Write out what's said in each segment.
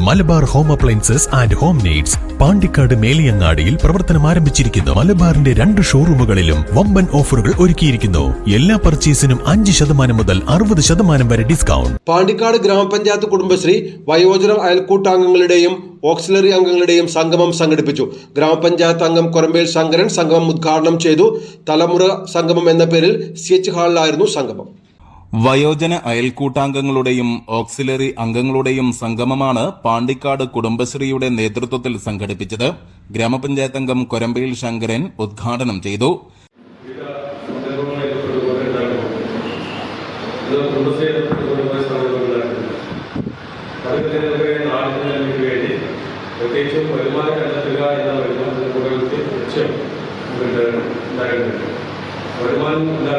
Malabar home appliances and home needs Pandikkad മേലിയങ്ങാടിയിൽ പ്രവർത്തനം ആരംഭിച്ചിരിക്കുന്നു. മലബാറിന്റെ രണ്ട് ഷോറൂമുകളിലും വമ്പൻ ഓഫറുകൾ ഒരുക്കിയിരിക്കുന്നു. എല്ലാ പർച്ചേസിനും അഞ്ച് ശതമാനം മുതൽ അറുപത് ശതമാനം വരെ ഡിസ്കൗണ്ട്. പാണ്ടിക്കാട് ഗ്രാമപഞ്ചായത്ത് കുടുംബശ്രീ വയോജന അയൽക്കൂട്ടാംഗങ്ങളുടെയും ഓക്സിലറി അംഗങ്ങളുടെയും സംഗമം സംഘടിപ്പിച്ചു. ഗ്രാമപഞ്ചായത്ത് അംഗം കൊരമ്പേൽ ശങ്കരൻ സംഗമം ഉദ്ഘാടനം ചെയ്തു. തലമുറ സംഗമം എന്ന പേരിൽ സി എച്ച് ഹാളിലായിരുന്നു സംഗമം. വയോജന അയൽക്കൂട്ടാംഗങ്ങളുടെയും ഓക്സിലറി അംഗങ്ങളുടെയും സംഗമമാണ് പാണ്ടിക്കാട് കുടുംബശ്രീയുടെ നേതൃത്വത്തിൽ സംഘടിപ്പിച്ചത്. ഗ്രാമപഞ്ചായത്ത് അംഗം കൊരമ്പയിൽ ശങ്കരൻ ഉദ്ഘാടനം ചെയ്തു. വരുമാനം എന്ന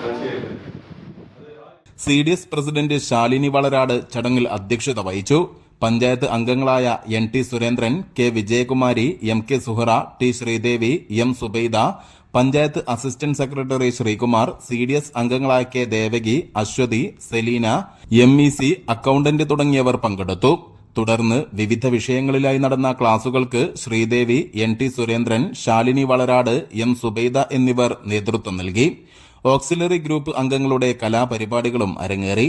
ആ C D S president Shalini Valarad ചടങ്ങിൽ അധ്യക്ഷത വഹിച്ചു. പഞ്ചായത്ത് അംഗങ്ങളായ N T Surendran K Vijayakumari M K Suhara T Sreedevi M Subaida panchayat assistant secretary Sreekumar C D S അംഗങ്ങളായ K Devaki Aswathy Selina M E C accountant തുടങ്ങിയവർ പങ്കെടുത്തു. തുടർന്ന് വിവിധ വിഷയങ്ങളിലായി നടന്ന ക്ലാസുകൾക്ക് Sreedevi N T Surendran Shalini Valarad M Subaida എന്നിവർ നേതൃത്വം നൽകി. ഓക്സിലറി ഗ്രൂപ്പ് അംഗങ്ങളുടെ കലാപരിപാടികളും അരങ്ങേറി.